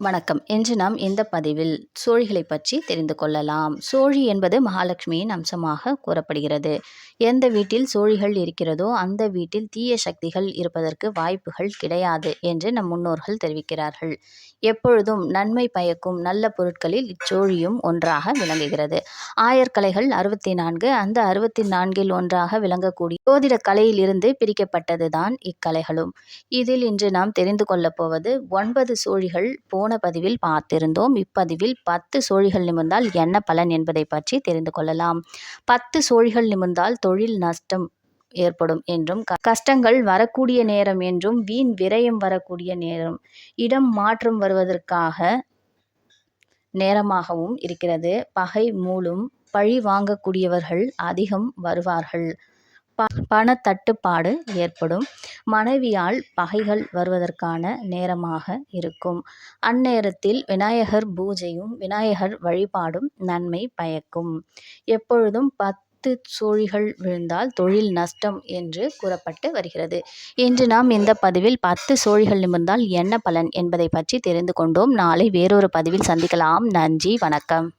வணக்கம். இன்று நாம் இந்த பதிவில் சோழிகளை பற்றி தெரிந்து கொள்ளலாம். சோழி என்பது மகாலட்சுமியின் அம்சமாக கூறப்படுகிறது. எந்த வீட்டில் சோழிகள் இருக்கிறதோ அந்த வீட்டில் தீய சக்திகள் இருப்பதற்கு வாய்ப்புகள் கிடையாது என்று நம் முன்னோர்கள் தெரிவிக்கிறார்கள். எப்பொழுதும் நன்மை பயக்கும் நல்ல பொருட்களில் இச்சோழியும் ஒன்றாக விளங்குகிறது. ஆயர்கலைகள் அறுபத்தி நான்கு அந்த அறுபத்தி நான்கில் ஒன்றாக விளங்கக்கூடிய ஜோதிட கலையில் இருந்து பிரிக்கப்பட்டதுதான் இக்கலைகளும். இதில் இன்று நாம் தெரிந்து கொள்ளப் போவது ஒன்பது சோழிகள் போன பதிவில் பார்த்திருந்தோம். இப்பதிவில் பத்து சோழிகள் நிமிர்ந்தால் என்ன பலன் என்பதை பற்றி தெரிந்து கொள்ளலாம். பத்து சோழிகள் நிமிர்ந்தால் தொழில் நஷ்டம் ஏற்படும் என்றும் கஷ்டங்கள் வரக்கூடிய நேரம் என்றும் வீண் விரயம் வரக்கூடிய நேரம் இடம் மாற்றம் வருவதற்காக நேரமாகவும் இருக்கிறது. பகை மூலம் பழி வாங்கக்கூடியவர்கள் அதிகம் வருவார்கள். பணத்தட்டுப்பாடு ஏற்படும். மனைவியால் பகைகள் வருவதற்கான நேரமாக இருக்கும். அந்நேரத்தில் விநாயகர் பூஜையும் விநாயகர் வழிபாடும் நன்மை பயக்கும். எப்பொழுதும் பத் பத்து சோழிகள் விழுந்தால் தொழில் நஷ்டம் என்று கூறப்பட்டு வருகிறது. இன்று நாம் இந்த பதிவில் பத்து சோழிகள் நிமிர்ந்தால் என்ன பலன் என்பதை பற்றி தெரிந்து கொண்டோம். நாளை வேறொரு பதிவில் சந்திக்கலாம். நன்றி வணக்கம்.